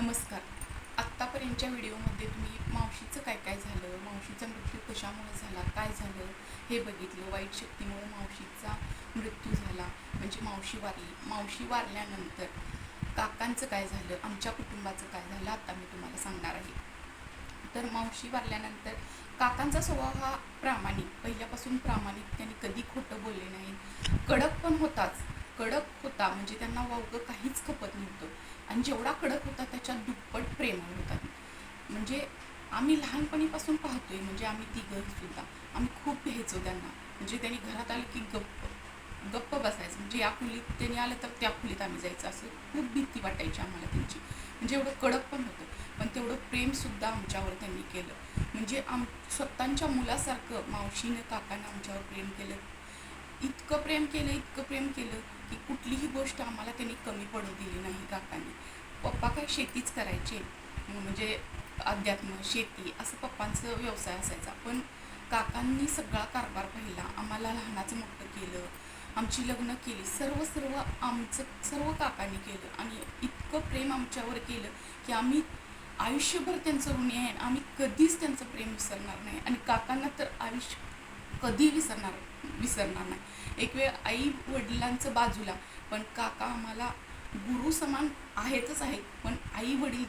नमस्कार. आत्तापर्यंतच्या व्हिडिओमध्ये तुम्ही मावशीचं काय काय झालं? मावशीचा मृत्यू कशामुळे झाला? काय झालं? हे बघितलं. वाईट शक्तीमुळे मावशीचा मृत्यू झाला. म्हणजे मावशी वारली. मावशी वारल्यानंतर काकांचं काय झालं? आमच्या कुटुंबाचं काय झालं? आत्ता मी तुम्हाला सांगणार आहे. तर मावशी वारल्यानंतर काकांचा स्वभाव हा प्रामाणिक. पहिल्यापासून प्रामाणिक. त्यांनी कधी खोटं बोलले नाही कडक पण होताच. कडक होता म्हणजे त्यांना वावगं काहीच खपत नव्हतं. आणि जेवढा कडक होता त्याच्यात दुप्पट प्रेमळ होता. म्हणजे आम्ही लहानपणीपासून पाहतोय म्हणजे आम्ही तिघं सुद्धा. आम्ही खूप घ्यायचो त्यांना. म्हणजे त्यांनी घरात आलं की गप्प गप्प बसायचं. म्हणजे या खोलीत त्यांनी आलं तर त्या खोलीत आम्ही जायचं. असं खूप भीती वाटायची आम्हाला त्यांची. म्हणजे एवढं कडक पण होतं पण तेवढं प्रेमसुद्धा आमच्यावर त्यांनी केलं. म्हणजे आम स्वतःच्या मुलासारखं मावशीनं काकानं आमच्यावर प्रेम केलं. इतकं प्रेम केलं इतकं प्रेम केलं की कुठलीही गोष्ट आम्हाला त्यांनी कमी पडू दिली नाही काकांनी. पप्पा काय शेतीच करायचे. म्हणजे अध्यात्म शेती असं पप्पांचं व्यवसाय असायचा. पण काकांनी सगळा कारभार पाहिला. आम्हाला लहानाचं मोठं केलं आमची लग्न केली सर्व सर्व आमचं सर्व काकांनी केलं. आणि इतकं प्रेम आमच्यावर केलं की आम्ही आयुष्यभर त्यांचं ऋणी आहे. आम्ही कधीच त्यांचं प्रेम विसरणार नाही. आणि काकांना तर आयुष्य कधी विसरणार विसरणार नाही. एक वेळ आई वडिलांचं बाजूला पण काका आम्हाला गुरु समान आहेतच आहेत पण आई वडील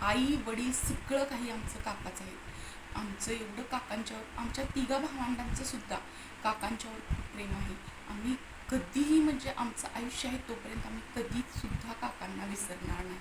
आई वडील सगळं काही आमचं काकाच आहे. आमचं एवढं काकांच्यावर आमच्या तिघा भावंडांचं सुद्धा काकांच्यावर प्रेम आहे. आम्ही कधीही म्हणजे आमचं आयुष्य आहे तोपर्यंत आम्ही कधीच सुद्धा काकांना विसरणार नाही.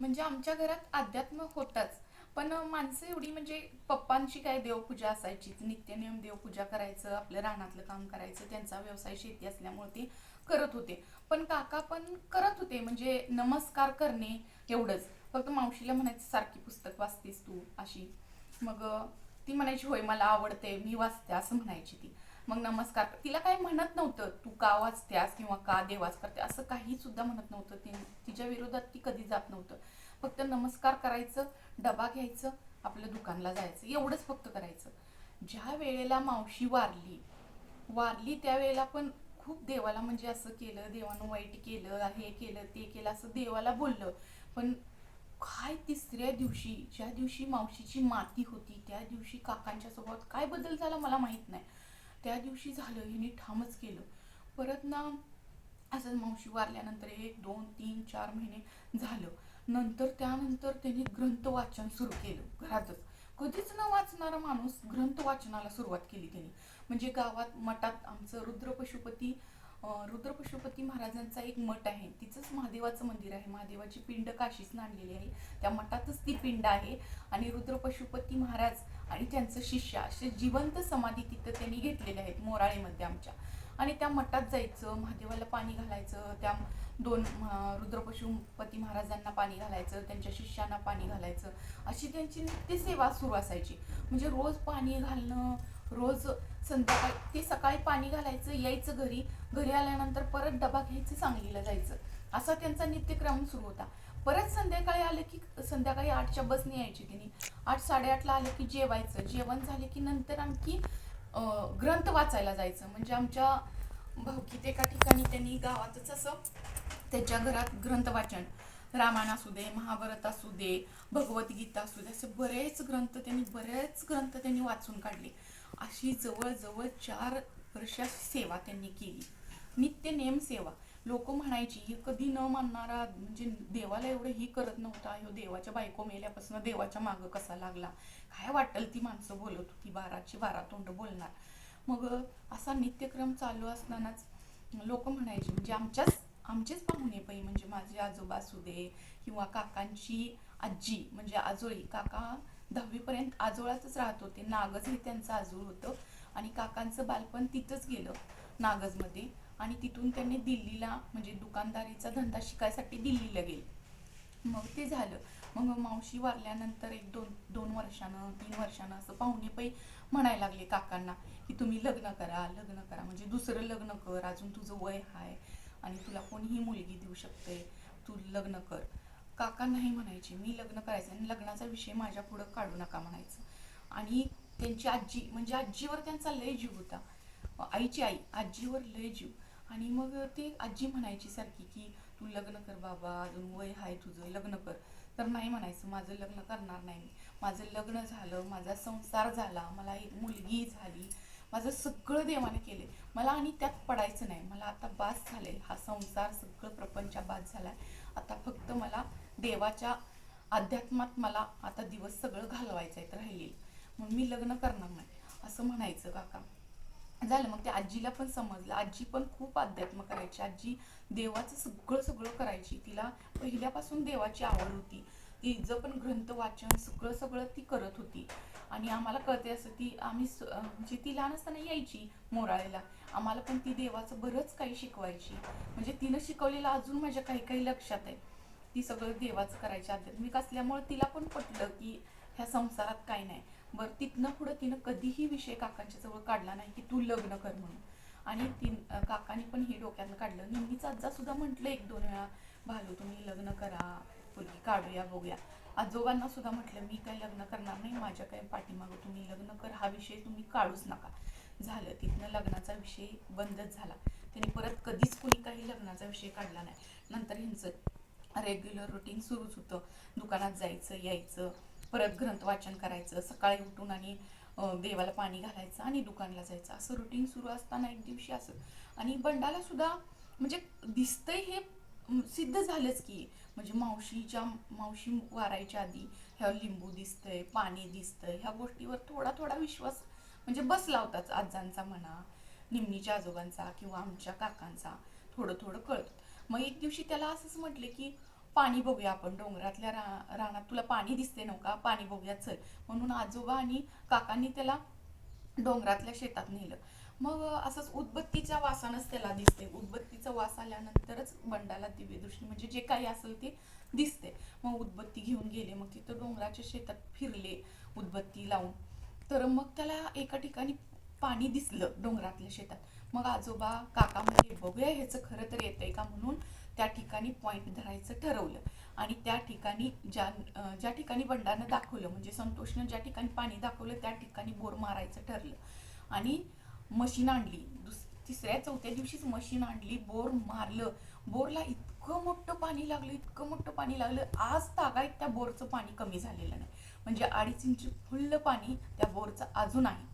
म्हणजे आमच्या घरात अध्यात्म होताच. पण माणसं एवढी म्हणजे पप्पांची काय देवपूजा असायची नित्यनियम देवपूजा करायचं आपलं रानातलं काम करायचं त्यांचा व्यवसाय शेती असल्यामुळे ते करत होते. पण काका पण करत होते म्हणजे नमस्कार करणे एवढंच. फक्त मावशीला म्हणायचं सारखी पुस्तक वाचतेस तू? अशी. मग ती म्हणायची होय मला आवडते मी वाचते असं म्हणायची ती. मग नमस्कार तिला काही म्हणत नव्हतं तू का वाचत्यास किंवा का देवाच करते असं काही सुद्धा म्हणत नव्हतं. ती तिच्या विरोधात ती कधी जात नव्हतं. फक्त नमस्कार करायचं डबा घ्यायचं आपल्या दुकानला जायचं एवढंच फक्त करायचं. ज्या वेळेला मावशी वारली वारली त्यावेळेला पण खूप देवाला म्हणजे असं केलं देवानं वाईट केलं हे केलं ते केलं असं देवाला बोललं. पण काय तिसऱ्या दिवशी ज्या दिवशी मावशीची माती होती त्या दिवशी काकांच्या सोबत काय बदल झाला मला माहीत नाही. त्या दिवशी झालं हिने ठामच केलं. परत ना असं मावशी वारल्यानंतर एक दोन तीन चार महिने झालं. नंतर त्यानंतर त्यांनी ग्रंथ वाचन सुरू केलं घरातच. कधीच न वाचणारा माणूस ग्रंथ वाचनाला सुरुवात केली त्यांनी. म्हणजे गावात मठात आमचं रुद्र पशुपती रुद्र पशुपती महाराजांचा एक मठ आहे. तिचंच महादेवाचं मंदिर आहे. महादेवाची पिंड काशीच आणलेली आहे. त्या मठातच ती पिंड आहे. आणि रुद्र पशुपती महाराज आणि त्यांचं शिष्य असे जिवंत समाधी तिथं त्यांनी घेतलेले आहेत मोराळेमध्ये आमच्या. आणि त्या मठात जायचं महादेवाला पाणी घालायचं त्या दोन रुद्रपशुपती महाराजांना पाणी घालायचं त्यांच्या शिष्यांना पाणी घालायचं अशी त्यांची नित्य सेवा सुरू असायची. म्हणजे रोज पाणी घालणं रोज संध्याकाळी ते सकाळी पाणी घालायचं यायचं घरी घरी आल्यानंतर परत डबा घ्यायचं सांगलीला जायचं. असा त्यांचा नित्यक्रम सुरू होता. परत संध्याकाळी आलं की संध्याकाळी आठच्या बसने यायची तिने. आठ साडेआठला आलं की जेवायचं. जेवण झालं की नंतर आणखी ग्रंथ वाचायला जायचं. म्हणजे आमच्या भाऊकीत एका ठिकाणी त्यांनी गावातच असं त्याच्या घरात ग्रंथ वाचन रामायण असू दे महाभारत असू दे भगवद्गीता असू दे असे बरेच ग्रंथ त्यांनी बरेच ग्रंथ त्यांनी वाचून काढले. अशी जवळजवळ चार वर्ष सेवा त्यांनी केली. नित्य नेम सेवा. लोक म्हणायची हे कधी न मानणारा म्हणजे देवाला एवढं ही करत नव्हता ह्यो देवाच्या बायको मेल्यापासून देवाच्या मागं कसा लागला? काय वाटेल ती माणसं बोलत होती बाराची बारा तोंड बोलणार. मग असा नित्यक्रम चालू असतानाच लोक म्हणायचे म्हणजे आमच्याच आमचेच पाहुणे पै म्हणजे माझे आजोबा असू दे किंवा काकांची आजी म्हणजे आजोळी काका दहावीपर्यंत आजोळातच राहत होते. नागज हे त्यांचं आजोळ होतं आणि काकांचं बालपण तिथंच गेलं नागजमध्ये आणि तिथून त्यांनी दिल्लीला म्हणजे दुकानदारीचा धंदा शिकायसाठी दिल्लीला गेले. मग ते झालं. मग मावशी वारल्यानंतर एक दोन दोन वर्षानं तीन वर्षानं असं पाहुणे पै म्हणायला लागले काकांना की तुम्ही लग्न करा लग्न करा म्हणजे दुसरं लग्न कर अजून तुझं वय आहे आणि तुला कोणीही मुलगी देऊ शकते. तू लग्न कर. काका नाही म्हणायचे. मी लग्न करायचं आणि लग्नाचा विषय माझ्या पुढं काढू नका म्हणायचं. आणि त्यांची आजी म्हणजे आजीवर त्यांचा लय जीव होता. आईची आई आजीवर लय जीव. आणि मग ते आजी म्हणायची सारखी की तू लग्न कर बाबा अजून वय आहे तुझं लग्न कर. तर नाही म्हणायचं. माझं लग्न करणार नाही माझं लग्न झालं माझा संसार झाला मला एक मुलगी झाली माझं सगळं देवाने केले. मला आणि त्यात पडायचं नाही. मला आता बास झाले. हा संसार सगळं प्रपंच बास झाला आता फक्त मला देवाच्या अध्यात्मात मला आता दिवस सगळं घालवायचं आहे राहिलेलं. मग मी लग्न करणार नाही. असं म्हणायचं काका. झालं मग त्या आजीला पण समजलं. आजी पण खूप अध्यात्म करायची. आजी देवाचं सगळं सगळं करायची. तिला पहिल्यापासून देवाची आवड होती. तिचं पण ग्रंथ वाचन सगळं सगळं ती करत होती. आणि आम्हाला कळते असं ती आम्ही म्हणजे ती लहान असताना यायची मोराळेला. आम्हाला पण ती देवाचं बरंच काही शिकवायची. म्हणजे तिनं शिकवलेलं अजून माझ्या काही काही लक्षात आहे. ती सगळं देवाचं करायची आध्यात्मिक असल्यामुळे तिला पण पटलं की ह्या संसारात काही नाही. बरं तिथनं पुढं तिनं कधीही विषय काकांच्या जवळ काढला नाही की तू लग्न कर म्हणून. आणि ती काकांनी पण हे डोक्यानं काढलं. निम्मीचा आजा सुद्धा म्हटलं एक दोन वेळा भालू तुम्ही लग्न करा. पूर्वी काढूया बघूया. आजोबांना सुद्धा म्हटलं मी काही लग्न करणार नाही माझ्या काही पाठीमागं तुम्ही लग्न कर हा विषय तुम्ही काढूच नका. झालं. तिथनं लग्नाचा विषय बंदच झाला. त्यांनी परत कधीच कुणी काही लग्नाचा विषय काढला नाही. नंतर ह्यांचं रेग्युलर रुटीन सुरूच होतं. दुकानात जायचं यायचं परत ग्रंथ वाचन करायचं सकाळी उठून आणि देवाला पाणी घालायचं आणि दुकानला जायचं. असं रुटीन सुरू असताना एक दिवशी असं. आणि बंडाला सुद्धा म्हणजे दिसतंय हे सिद्ध झालंच की म्हणजे मावशीच्या मावशी वारायच्या आधी ह्या लिंबू दिसतंय पाणी दिसतंय ह्या गोष्टीवर थोडा थोडा विश्वास म्हणजे बसला होताच आजांचा म्हणा निम्मीच्या आजोबांचा किंवा आमच्या काकांचा थोडं थोडं कळत. मग एक दिवशी त्याला असंच म्हटले की पाणी बघूया आपण डोंगरातल्या रा रानात तुला पाणी दिसते नव्हता पाणी बघूया चल. म्हणून आजोबा आणि काकांनी त्याला डोंगरातल्या शेतात नेलं. मग असंच उदबत्तीच्या वासानच त्याला दिसते. उदबत्तीचा वास आल्यानंतरच बंडाला दिव्य दृष्टी म्हणजे जे काही असेल ते दिसते. मग उदबत्ती घेऊन गेले मग तिथं डोंगराच्या शेतात फिरले उदबत्ती लावून. तर मग त्याला एका ठिकाणी पाणी दिसलं डोंगरातल्या शेतात. मग आजोबा काका म्हणजे बघूया ह्याचं खरं तर येतंय का? म्हणून त्या ठिकाणी पॉईंट धरायचं ठरवलं. आणि त्या ठिकाणी ज्या ज्या ठिकाणी बंडानं दाखवलं म्हणजे संतोषनं ज्या ठिकाणी पाणी दाखवलं त्या ठिकाणी बोर मारायचं ठरलं. आणि मशीन आणली. दुस तिसऱ्या चौथ्या दिवशीच मशीन आणली बोर मारलं. बोरला इतकं मोठं पाणी लागलं इतकं मोठं पाणी लागलं. आज तागायत त्या बोरचं पाणी कमी झालेलं नाही. म्हणजे अडीच इंच फुल्ल पाणी त्या बोरचं अजून आहे.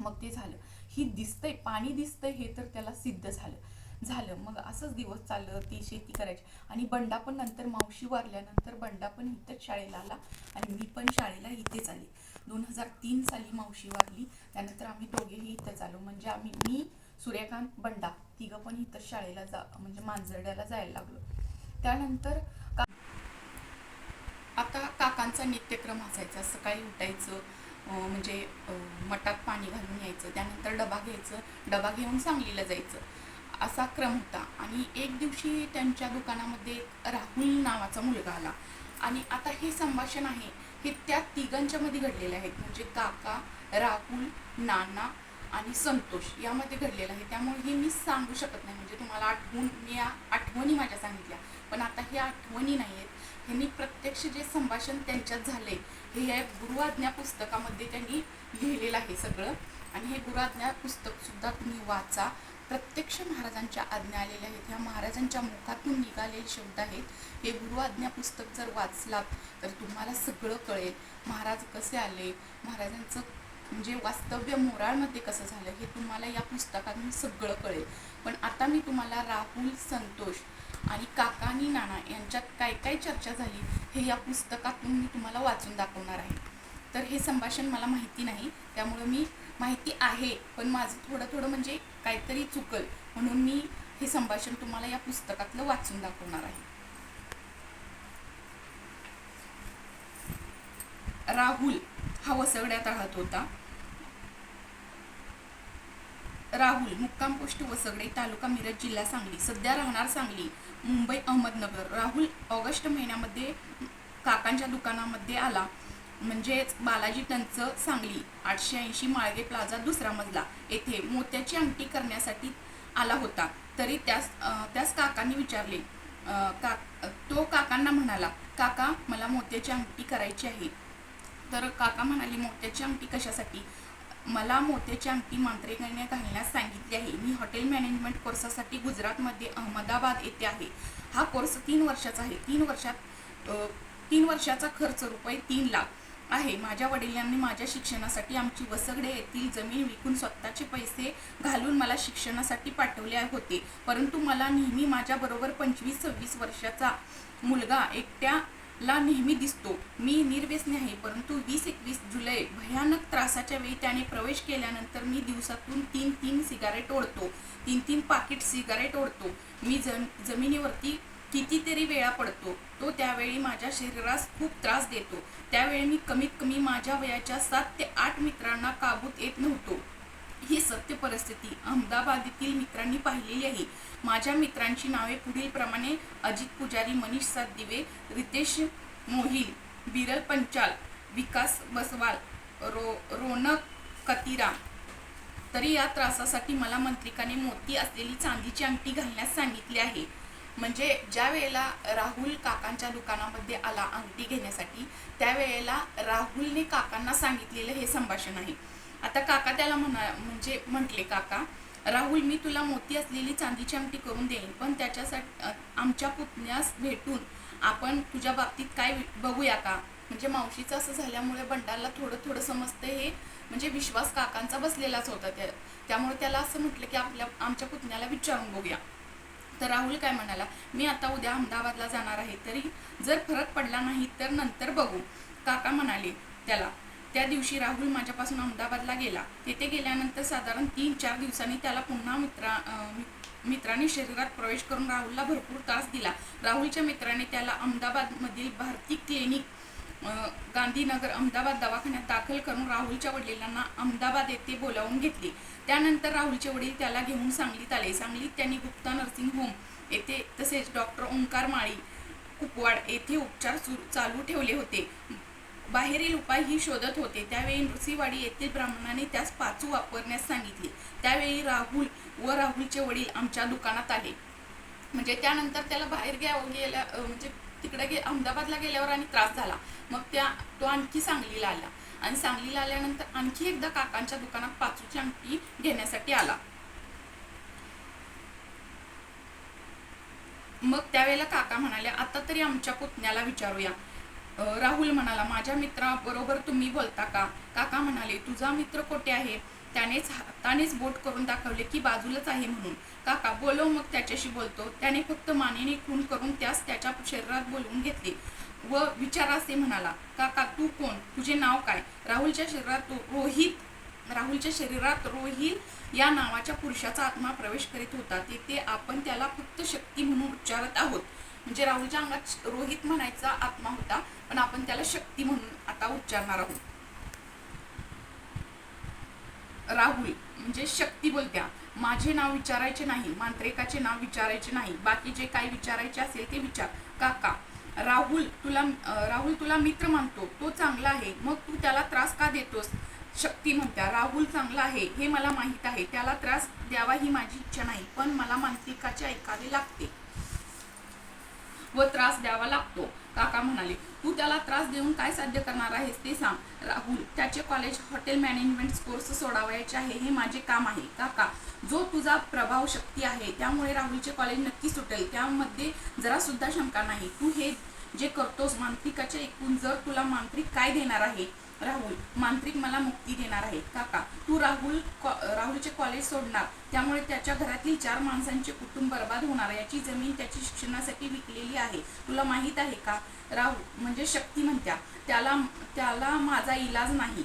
मग ते झालं. ही दिसतंय पाणी दिसतंय हे तर त्याला सिद्ध झालं. झालं. मग असंच दिवस चाललं ती शेती करायची. आणि बंडा पण नंतर मावशी वारल्यानंतर बंडा पण इथंच शाळेला आला आणि मी पण शाळेला इथेच आले. दोन हजार तीन साली मावशी वारली. त्यानंतर आम्ही दोघेही इथंच आलो. म्हणजे आम्ही मी सूर्यकांत बंडा तिघं पण इथंच शाळेला जा म्हणजे मांजरड्याला जायला लागलो. त्यानंतर का आता काकांचा नित्यक्रम असायचा. सकाळी उठायचं म्हणजे मठात पाणी घालून यायचं. त्यानंतर डबा घ्यायचं. डबा घेऊन सांगलीला जायचं. असा क्रम होता. आणि एक दिवशी त्यांच्या दुकानामध्ये राहुल नावाचा मुलगा आला. आणि आता हे संभाषण आहे हे त्या तिघांच्या मध्ये घडलेले आहेत म्हणजे काका राहुल नाना आणि संतोष यामध्ये घडलेलं आहे. त्यामुळे हे मी सांगू शकत नाही. म्हणजे तुम्हाला आठवून मी या आठवणी माझ्या सांगितल्या. पण आता हे आठवणी नाही आहेत ह्यांनी प्रत्यक्ष जे संभाषण त्यांच्यात झाले हे या गुरुआज्ञा पुस्तकामध्ये त्यांनी लिहिलेलं आहे सगळं. आणि हे गुरुआज्ञा पुस्तक सुद्धा तुम्ही वाचा. प्रत्यक्ष महाराजांच्या आज्ञा आलेल्या आहेत. ह्या महाराजांच्या मुखातून निघालेले शब्द आहेत. हे गुरु आज्ञा पुस्तक जर वाचलात तर तुम्हाला सगळं कळेल. महाराज कसे आले? महाराजांचं म्हणजे वास्तव्य मोराळमध्ये कसं झालं हे तुम्हाला या पुस्तकातून सगळं कळेल. पण आता मी तुम्हाला राहुल संतोष आणि काका आणि नाना यांच्यात काय काय चर्चा झाली हे या पुस्तकातून मी तुम्हाला वाचून दाखवणार आहे. तर हे संभाषण मला माहिती नाही त्यामुळं मी माहिती आहे पण माझं थोडं थोडं म्हणजे काहीतरी चुकल. म्हणून मी हे संभाषण तुम्हाला या पुस्तकातलं वाचून दाखवणार आहे. राहुल हा वसगड्यात राहत होता. राहुल मुक्काम पोस्ट वसगडे तालुका मिरज जिल्हा सांगली. सध्या राहणार सांगली मुंबई अहमदनगर. राहुल ऑगस्ट महिन्यामध्ये काकांच्या दुकानामध्ये आला. म्हणजेच बालाजी टंच सांगली आठशे ऐंशी माळगे प्लाझा दुसरा मजला येथे मोत्याची अंगठी करण्यासाठी आला होता. तरी त्यास त्यास काकांनी विचारले का तो काकांना म्हणाला काका मला मोत्याची अंगठी करायची आहे. तर काका म्हणाले मोत्याची अंगठी कशासाठी? मला मोत्याची अंगठी मांत्रिकाने घालण्यास सांगितली आहे. मी हॉटेल मॅनेजमेंट कोर्सासाठी गुजरातमध्ये अहमदाबाद येथे आहे. हा कोर्स तीन वर्षाचा आहे. तीन वर्षात तीन वर्षाचा खर्च रुपये तीन लाख आहे. माझ्या वडिलांनी माझ्या शिक्षणासाठी आमची वसगडे येथील जमीन विकून स्वतःचे पैसे घालून मला शिक्षणासाठी पाठवले होते. परंतु मला नेहमी माझ्याबरोबर पंचवीस सव्वीस वर्षाचा मुलगा एकट्याला नेहमी दिसतो. मी निर्व्यसनी आहे परंतु वीस एकवीस जुलै भयानक त्रासाच्या वेळी त्याने प्रवेश केल्यानंतर मी दिवसातून तीन तीन सिगारेट ओढतो. तीन तीन पाकिट सिगारेट ओढतो. मी जम जमिनीवरती कितीतरी वेळा पडतो तो त्यावेळी माझ्या शरीरास खूप त्रास देतो. त्यावेळी मी कमीत कमी माझ्या वयाच्या सात ते आठ मित्रांना काबूत येत नव्हतो. ही सत्य परिस्थिती अहमदाबादेतील मित्रांनी पाहिलेली आहे. माझ्या मित्रांची नावे पुढील प्रमाणे अजित पुजारी मनीष सातदिवे रितेश मोहिल बिरल पंचाल विकास बसवाल रो रोनक कतिरा. तरी या त्रासासाठी मला मंत्रिकाने मोती असलेली चांदीची अंगठी घालण्यास सांगितले आहे. म्हणजे ज्या वेळेला राहुल काकांच्या दुकानामध्ये आला अंगठी घेण्यासाठी त्यावेळेला राहुलने काकांना सांगितलेलं हे संभाषण आहे. आता काका त्याला म्हणा म्हणजे म्हटले काका राहुल मी तुला मोती असलेली चांदीची अंगठी करून देईन पण त्याच्यासाठी आमच्या पुतण्यास भेटून आपण तुझ्या बाबतीत काय बघूया का? म्हणजे मावशीचं असं झाल्यामुळे बंडाला थोडं थोडं समजतं हे. म्हणजे विश्वास काकांचा बसलेलाच होता त्या त्यामुळे त्याला असं म्हटलं की आपल्या आमच्या पुतण्याला विचारून बघूया. तर राहुल काय म्हणाला मी आता उद्या अहमदाबादला जाणार आहे तरी जर फरक पडला नाही तर नंतर बघू. काका म्हणाले त्याला त्या दिवशी राहुल माझ्यापासून अहमदाबादला गेला. तेथे गेल्यानंतर साधारण तीन चार दिवसांनी त्याला पुन्हा मित्रा मि- मित्रांनी शरीरात प्रवेश करून राहुलला भरपूर त्रास दिला. राहुलच्या मित्राने त्याला अहमदाबादमधील भारती क्लिनिक गांधीनगर अहमदाबाद दवाखान्यात दाखल करून राहुलच्या वडिलांना अहमदाबाद येथे बोलावून घेतले. त्यानंतर राहुलचे वडील त्याला घेऊन सांगलीत आले. सांगलीत त्यांनी गुप्ता नर्सिंग होम येथे तसेच डॉक्टर ओंकार माळी कुपवाड येथे उपचार सुरू चालू ठेवले होते. बाहेरील उपाय ही शोधत होते. त्यावेळी नृसिंहवाडी येथील ब्राह्मणाने त्यास पाचू वापरण्यास सांगितले. त्यावेळी राहुल व राहुलचे वडील आमच्या दुकानात आले. म्हणजे त्यानंतर त्याला बाहेर घ्या गेल्या म्हणजे तिकडे गे अहमदाबादला गेल्यावर आणि त्रास झाला. मग त्या तो आणखी सांगलीला आला. आणि सांगलीला आल्यानंतर आणखी एकदा काकांच्या दुकानात पाचूची अंगठी घेण्यासाठी आला. मग त्यावेळेला काका म्हणाले आता तरी आमच्या पुतण्याला विचारूया. राहुल म्हणाला माझ्या मित्राबरोबर तुम्ही बोलता का? काका म्हणाले तुझा मित्र कोठे आहे? त्यानेच हातानेच बोट करून दाखवले की बाजूलाच आहे म्हणून. काका बोलव मग त्याच्याशी बोलतो. त्याने फक्त मानेने खून करून त्यास त्याच्या शरीरात बोलवून घेतले व विचारा असे म्हणाला काका तू कोण? तुझे नाव काय? राहुलच्या शरीरात रोहित राहुलच्या शरीरात रोहित या नावाच्या पुरुषाचा आत्मा प्रवेश करीत होता. तेथे आपण त्याला फक्त शक्ती म्हणून उच्चारत आहोत. म्हणजे राहुलच्या अंगात रोहित म्हणायचा आत्मा होता पण आपण त्याला शक्ती म्हणून आता उच्चारणार आहोत. राहुल म्हणजे शक्ती बोलत्या. माझे नाव विचारायचे नाही मांत्रिकाचे नाव विचारायचे नाही बाकी जे काय विचारायचे असेल ते विचार. काका राहुल तुला राहुल तुला मित्र मानतो तो चांगला आहे मग तू त्याला त्रास का देतोस? शक्ती म्हणत्या राहुल चांगला आहे हे मला माहीत आहे त्याला त्रास द्यावा ही माझी इच्छा नाही पण मला मानसिकाचे ऐकावे लागते. व त्रास द्यावा लागतो. काका म्हणाले तू त्याला त्रास देऊन काय साध्य करणार आहेस ते सांग. राहुल त्याचे कॉलेज हॉटेल मॅनेजमेंट कोर्स सोडावायचे आहे हे माझे काम आहे. काका जो तुझा प्रभाव शक्ती आहे त्यामुळे राहुलचे कॉलेज नक्की सुटेल. त्यामध्ये जरा सुद्धा शंका नाही. तू हे जे करतोस मांत्रिकाचे एकूण जर तुला मांत्रिक काय देणार आहे राहुल मांत्रिक मला मुक्ती देणार आहे काका तू राहुल राहुलचे कॉलेज सोडणार. त्यामुळे त्याच्या घरातील चार माणसांचे कुटुंब बर्बाद होणार. याची जमीन त्याची शिक्षणासाठी विकलेली आहे. तुला माहीत आहे का? राहुल म्हणजे शक्ती म्हणत्या. त्याला त्याला माझा इलाज नाही.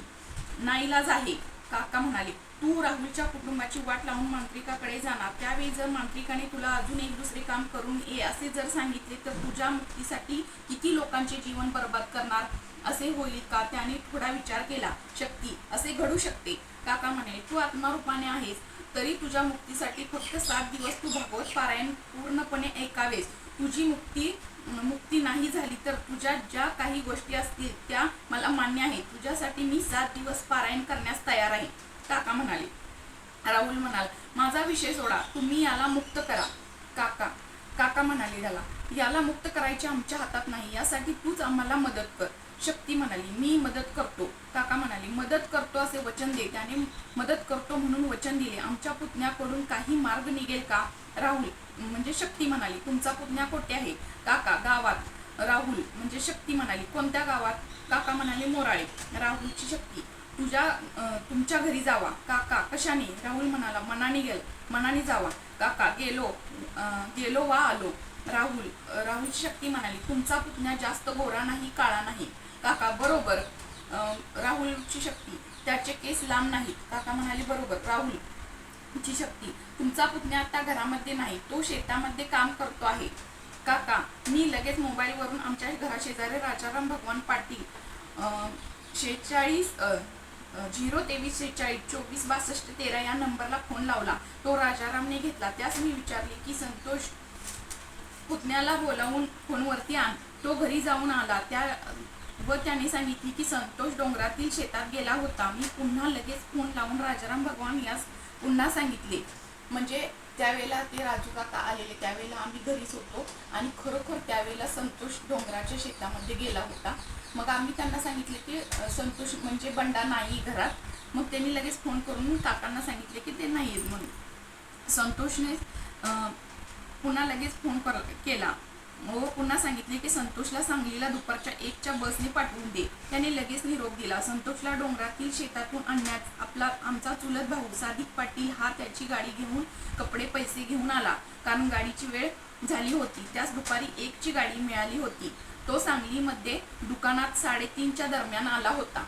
ना इलाज आहे. काका म्हणाले तू राहुलच्या कुटुंबाची वाट लावून मांत्रिकाकडे जाणार. त्यावेळी जर मांत्रिकाने तुला अजून एक दुसरे काम करून ये असे जर सांगितले तर तुझ्या मुक्तीसाठी किती लोकांचे जीवन बर्बाद करणार? असे होईल का? त्याने थोडा विचार केला. शक्ती असे घडू शकते. काका म्हणे तू आत्मारूपाने आहेस तरी तुझ्या मुक्तीसाठी फक्त सात दिवस तू भागवत पारायण पूर्णपणे ऐकावेस. तुझी मुक्ती मुक्ती नाही झाली तर तुझ्या ज्या काही गोष्टी असतील त्या मला मान्य आहे तुझ्यासाठी मी सात दिवस पारायण करण्यास तयार आहे. काका म्हणाले. राहुल म्हणाल माझा विषय सोडा. तुम्ही याला मुक्त करा. काका काका म्हणाले त्याला याला मुक्त करायचे आमच्या हातात नाही. यासाठी तूच आम्हाला मदत कर. शक्ती म्हणाली मी मदत करतो. काका म्हणाली मदत करतो असे वचन दे त्याने मदत करतो म्हणून वचन दिले. आमच्या पुतण्याकडून काही मार्ग निघेल का? राहुल म्हणजे शक्ती म्हणाली तुमचा पुतण्या कोठे आहे? काका गावात. राहुल म्हणजे शक्ती म्हणाली कोणत्या गावात? काका म्हणाले मोराळे. राहुलची शक्ती तुझ्या अं, तुमच्या घरी जावा. काका कशाने? राहुल म्हणाला मनाने गेल मनाने जावा. काका गेलो अं, गेलो वा आलो. राहुल राहुलची शक्ती म्हणाली तुमचा पुतण्या जास्त गोरा नाही काळा नाही. काका बरोबर. राहुलची शक्ती. त्याचे केस लांब नाहीत. काका म्हणाले बरोबर राहुल ची शक्ती. तुमचा पुतण्या आता घरामध्ये नाही. तो शेतामध्ये काम करतो आहे. काका मी लगेच मोबाईलवरून आमच्या घराशेजारी राजाराम भगवान पाटील शेहेचाळीस झिरो तेवीस शेहेचाळीस चोवीस बासष्ट तेरा या नंबरला फोन लावला. तो राजारामने घेतला. त्यास मी विचारले की संतोष पुतण्याला बोलावून फोनवरती आण. तो घरी जाऊन आला. त्या व त्याने सांगितले की संतोष डोंगरातील शेतात गेला होता. मी पुन्हा लगेच फोन लावून राजाराम भगवान यास पुन्हा सांगितले. म्हणजे त्यावेळेला ते राजू काका आलेले. त्यावेळेला आम्ही घरीच होतो आणि खरोखर त्यावेळेला संतोष डोंगराच्या शेतामध्ये गेला होता. मग आम्ही त्यांना सांगितले की संतोष म्हणजे बंडा नाही घरात. मग त्यांनी लगेच फोन करून काकांना सांगितले की ते नाही आहेत म्हणून. संतोषने पुन्हा लगेच फोन कर केला. व पुन्हा सांगितले की संतोषला सांगलीला दुपारच्या एकच्या बसने पाठवून दे. त्याने लगेच निरोप दिला. संतोषला डोंगरातील शेतातून आणण्यात आपला आमचा चुलत भाऊ साधिक पाटील हा त्याची गाडी घेऊन कपडे पैसे घेऊन आला. कारण गाडीची वेळ झाली होती. त्यास दुपारी एकची गाडी मिळाली होती. तो सांगलीमध्ये दुकानात साडेतीनच्या दरम्यान आला होता.